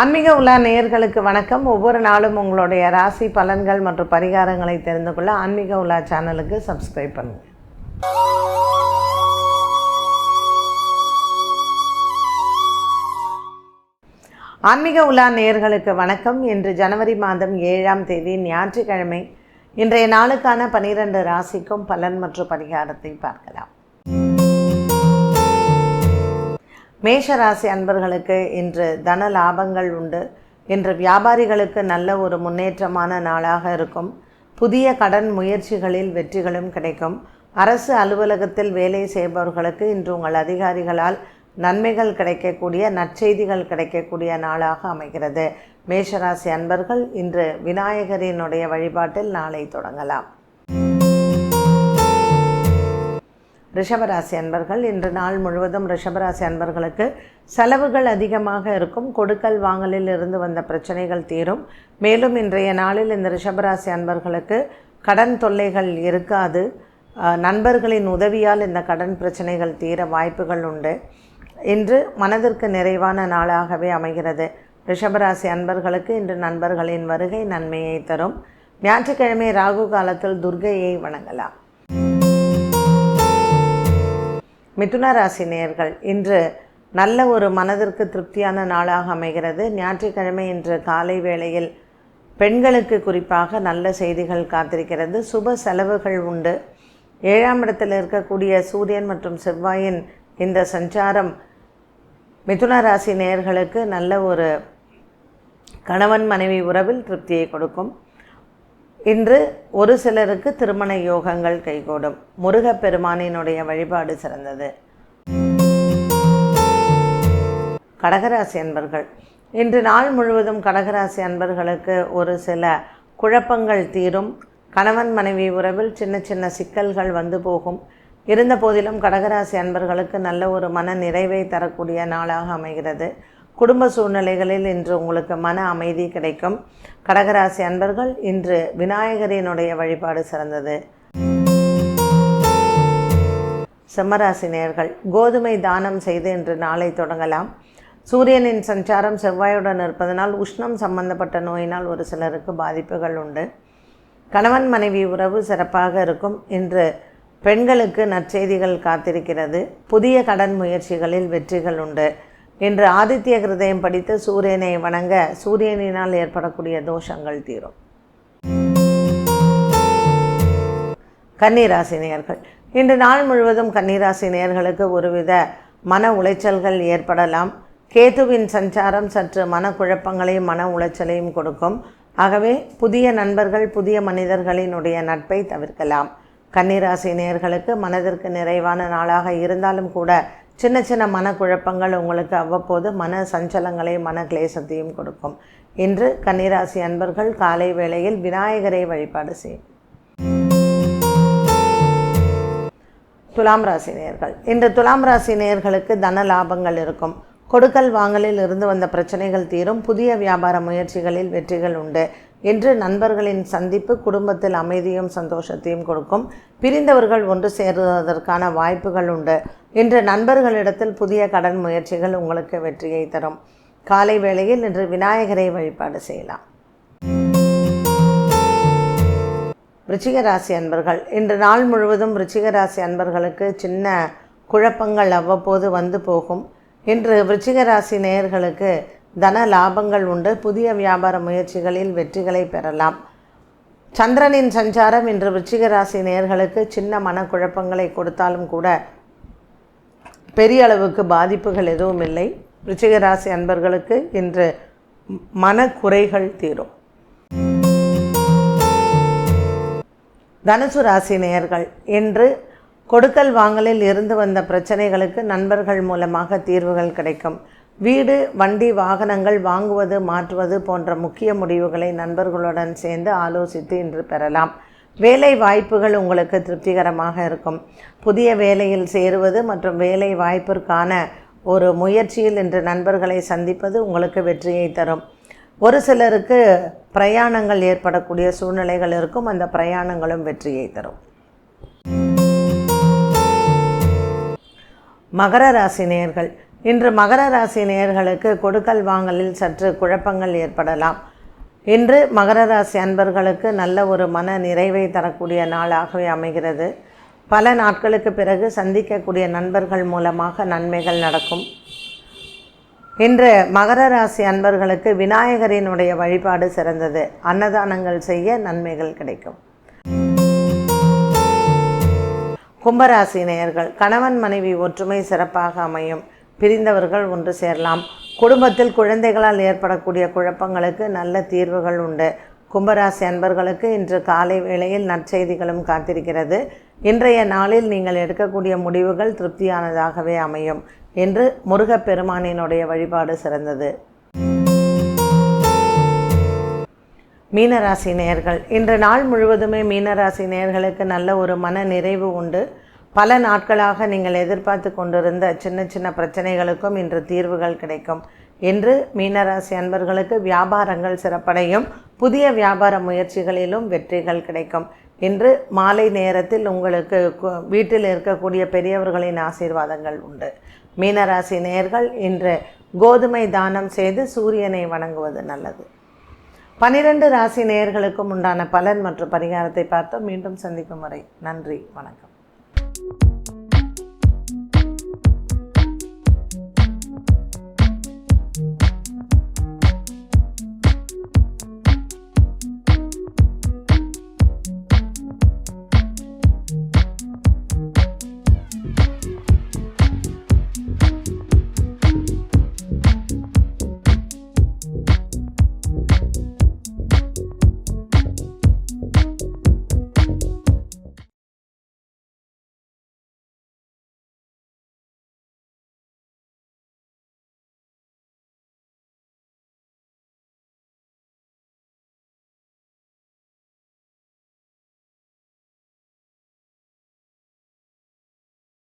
ஆன்மீக உலா நேயர்களுக்கு வணக்கம். ஒவ்வொரு நாளும் உங்களுடைய ராசி பலன்கள் மற்றும் பரிகாரங்களை தெரிந்து கொள்ள ஆன்மீக உலா சேனலுக்கு சப்ஸ்கிரைப் பண்ணுங்கள் ஆன்மீக உலா நேயர்களுக்கு வணக்கம். இன்று ஜனவரி மாதம் ஏழாம் தேதி ஞாயிற்றுக்கிழமை. இன்றைய நாளுக்கான பனிரெண்டு ராசிக்கும் பலன் மற்றும் பரிகாரத்தை பார்க்கலாம். மேஷராசி அன்பர்களுக்கு இன்று தன லாபங்கள் உண்டு. இன்று வியாபாரிகளுக்கு நல்ல ஒரு முன்னேற்றமான நாளாக இருக்கும். புதிய கடன் முயற்சிகளில் வெற்றிகளும் கிடைக்கும். அரசு அலுவலகத்தில் வேலை செய்பவர்களுக்கு இன்று உங்கள் அதிகாரிகளால் நன்மைகள் கிடைக்கக்கூடிய நற்செய்திகள் கிடைக்கக்கூடிய நாளாக அமைகிறது. மேஷராசி அன்பர்கள் இன்று விநாயகரினுடைய வழிபாட்டில் நாளை தொடங்கலாம். ரிஷபராசி அன்பர்கள் இன்று நாள் முழுவதும் ரிஷபராசி அன்பர்களுக்கு செலவுகள் அதிகமாக இருக்கும். கொடுக்கல் வாங்கலில் இருந்து வந்த பிரச்சனைகள் தீரும். மேலும் இன்றைய நாளில் இந்த ரிஷபராசி அன்பர்களுக்கு கடன் தொல்லைகள் இருக்காது. நண்பர்களின் உதவியால் இந்த கடன் பிரச்சனைகள் தீர வாய்ப்புகள் உண்டு. இன்று மனதிற்கு நிறைவான நாளாகவே அமைகிறது. ரிஷபராசி அன்பர்களுக்கு இன்று நண்பர்களின் வருகை நன்மையை தரும். ஞாயிற்றுக்கிழமை ராகு காலத்தில் துர்க்கையை வணங்கலாம். மிதுன ராசி நேயர்கள் இன்று நல்ல ஒரு மனதிற்கு திருப்தியான நாளாக அமைகிறது. ஞாயிற்றுக்கிழமை இன்று காலை வேளையில் பெண்களுக்கு குறிப்பாக நல்ல செய்திகள் காத்திருக்கிறது. சுப செலவுகள் உண்டு. ஏழாம் இடத்தில் இருக்கக்கூடிய சூரியன் மற்றும் செவ்வாயின் இந்த சஞ்சாரம் மிதுன ராசி நேயர்களுக்கு நல்ல ஒரு கணவன் மனைவி உறவில் திருப்தியை கொடுக்கும். இன்று ஒரு சிலருக்கு திருமண யோகங்கள் கைகூடும். முருகப்பெருமானினுடைய வழிபாடு சிறந்தது. கடகராசி அன்பர்கள் இன்று நாள் முழுவதும் கடகராசி அன்பர்களுக்கு ஒரு சில குழப்பங்கள் தீரும். கணவன் மனைவி உறவில் சின்ன சின்ன சிக்கல்கள் வந்து போகும். இருந்த போதிலும் கடகராசி அன்பர்களுக்கு நல்ல ஒரு மன நிறைவை தரக்கூடிய நாளாக அமைகிறது. குடும்ப சூழ்நிலைகளில் இன்று உங்களுக்கு மன அமைதி கிடைக்கும். கடகராசி அன்பர்கள் இன்று விநாயகரினுடைய வழிபாடு சிறந்தது. சிம்மராசி நேயர்கள் கோதுமை தானம் செய்து இன்று நாளை தொடங்கலாம். சூரியனின் சஞ்சாரம் செவ்வாயுடன் இருப்பதனால் உஷ்ணம் சம்பந்தப்பட்ட நோயினால் ஒரு சிலருக்கு பாதிப்புகள் உண்டு. கணவன் மனைவி உறவு சிறப்பாக இருக்கும். இன்று பெண்களுக்கு நற்செய்திகள் காத்திருக்கிறது. புதிய கடன் முயற்சிகளில் வெற்றிகள் உண்டு. இன்று ஆதித்ய கிருதயம் படித்து சூரியனை வணங்க சூரியனினால் ஏற்படக்கூடிய தோஷங்கள் தீரும். கன்னிராசி நேயர்கள் இன்று நாள் முழுவதும் கன்னிராசி நேயர்களுக்கு ஒருவித மன உளைச்சல்கள் ஏற்படலாம். கேதுவின் சஞ்சாரம் சற்று மனக்குழப்பங்களையும் மன உளைச்சலையும் கொடுக்கும். ஆகவே புதிய நண்பர்கள் புதிய மனிதர்களினுடைய நட்பை தவிர்க்கலாம். கன்னிராசி நேயர்களுக்கு மனதிற்கு நிறைவான நாளாக இருந்தாலும் கூட சின்ன சின்ன மனக்குழப்பங்கள் உங்களுக்கு அவ்வப்போது மன சஞ்சலங்களை மன கிளேசத்தையும் கொடுக்கும். இன்று கன்னிராசி அன்பர்கள் காலை வேளையில் விநாயகரை வழிபாடு செய்யும் துலாம் ராசி நேர்கள். இன்று துலாம் ராசி நேர்களுக்கு தன லாபங்கள் இருக்கும். கொடுக்கல் வாங்கலில் இருந்து வந்த பிரச்சனைகள் தீரும். புதிய வியாபார முயற்சிகளில் வெற்றிகள் உண்டு. இன்று நண்பர்களின் சந்திப்பு குடும்பத்தில் அமைதியும் சந்தோஷத்தையும் கொடுக்கும். பிரிந்தவர்கள் ஒன்று சேருவதற்கான வாய்ப்புகள் உண்டு. இன்று நண்பர்களிடத்தில் புதிய கடன் முயற்சிகள் உங்களுக்கு வெற்றியை தரும். காலை வேளையில் இன்று விநாயகரை வழிபாடு செய்யலாம். விருச்சிக ராசி அன்பர்கள் இன்று நாள் முழுவதும் விருச்சிக ராசி அன்பர்களுக்கு சின்ன குழப்பங்கள் அவ்வப்போது வந்து போகும். இன்று விருச்சிக ராசி நேயர்களுக்கு தன லாபங்கள் உண்டு. புதிய வியாபார முயற்சிகளில் வெற்றிகளை பெறலாம். சந்திரனின் சஞ்சாரம் இன்று விச்சிக ராசி நேயர்களுக்கு சின்ன மனக்குழப்பங்களை கொடுத்தாலும் கூட பெரிய அளவுக்கு பாதிப்புகள் எதுவும் இல்லை. விச்சிக ராசி அன்பர்களுக்கு இன்று மனக்குறைகள் தீரும். தனுசு ராசி நேயர்கள் இன்று கொடுக்கல் வாங்கலில் இருந்து வந்த பிரச்சனைகளுக்கு நண்பர்கள் மூலமாக தீர்வுகள் கிடைக்கும். வீடு வண்டி வாகனங்கள் வாங்குவது மாற்றுவது போன்ற முக்கிய முடிவுகளை நண்பர்களுடன் சேர்ந்து ஆலோசித்து இன்று பெறலாம். வேலை வாய்ப்புகள் உங்களுக்கு திருப்திகரமாக இருக்கும். புதிய வேலையில் சேருவது மற்றும் வேலை வாய்ப்பிற்கான ஒரு முயற்சியில் இன்று நண்பர்களை சந்திப்பது உங்களுக்கு வெற்றியை தரும். ஒரு சிலருக்கு பிரயாணங்கள் ஏற்படக்கூடிய சூழ்நிலைகள் இருக்கும். அந்த பிரயாணங்களும் வெற்றியை தரும். மகர ராசி நேர்கள் இன்று மகர ராசி நேயர்களுக்கு கொடுக்கல் வாங்கலில் சற்று குழப்பங்கள் ஏற்படலாம். இன்று மகர ராசி அன்பர்களுக்கு நல்ல ஒரு மன நிறைவை தரக்கூடிய நாளாகவே அமைகிறது. பல நாட்களுக்கு பிறகு சந்திக்கக்கூடிய நண்பர்கள் மூலமாக நன்மைகள் நடக்கும். இன்று மகர ராசி அன்பர்களுக்கு விநாயகரினுடைய வழிபாடு சிறந்தது. அன்னதானங்கள் செய்ய நன்மைகள் கிடைக்கும். கும்பராசி நேயர்கள் கணவன் மனைவி ஒற்றுமை சிறப்பாக அமையும். பிரிந்தவர்கள் ஒன்று சேரலாம். குடும்பத்தில் குழந்தைகளால் ஏற்படக்கூடிய குழப்பங்களுக்கு நல்ல தீர்வுகள் உண்டு. கும்பராசி அன்பர்களுக்கு இன்று காலை வேளையில் நற்செய்திகளும் காத்திருக்கிறது. இன்றைய நாளில் நீங்கள் எடுக்கக்கூடிய முடிவுகள் திருப்தியானதாகவே அமையும் என்று முருகப்பெருமானினுடைய வழிபாடு சிறந்தது. மீனராசி நேயர்கள் இன்று நாள் முழுவதுமே மீனராசி நேயர்களுக்கு நல்ல ஒரு மன நிறைவு உண்டு. பல நாட்களாக நீங்கள் எதிர்பார்த்து கொண்டிருந்த சின்ன சின்ன பிரச்சனைகளுக்கும் இன்று தீர்வுகள் கிடைக்கும். இன்று மீனராசி அன்பர்களுக்கு வியாபாரங்கள் சிறப்படையும். புதிய வியாபார முயற்சிகளிலும் வெற்றிகள் கிடைக்கும். இன்று மாலை நேரத்தில் உங்களுக்கு கு- வீட்டில் இருக்கக்கூடிய பெரியவர்களின் ஆசீர்வாதங்கள் உண்டு. மீனராசி நேயர்கள் இன்று கோதுமை தானம் செய்து சூரியனை வணங்குவது நல்லது. பனிரெண்டு ராசி நேயர்களுக்கும் உண்டான பலன் மற்றும் பரிகாரத்தை பார்த்தோம். மீண்டும் சந்திக்கும் வரை நன்றி வணக்கம். you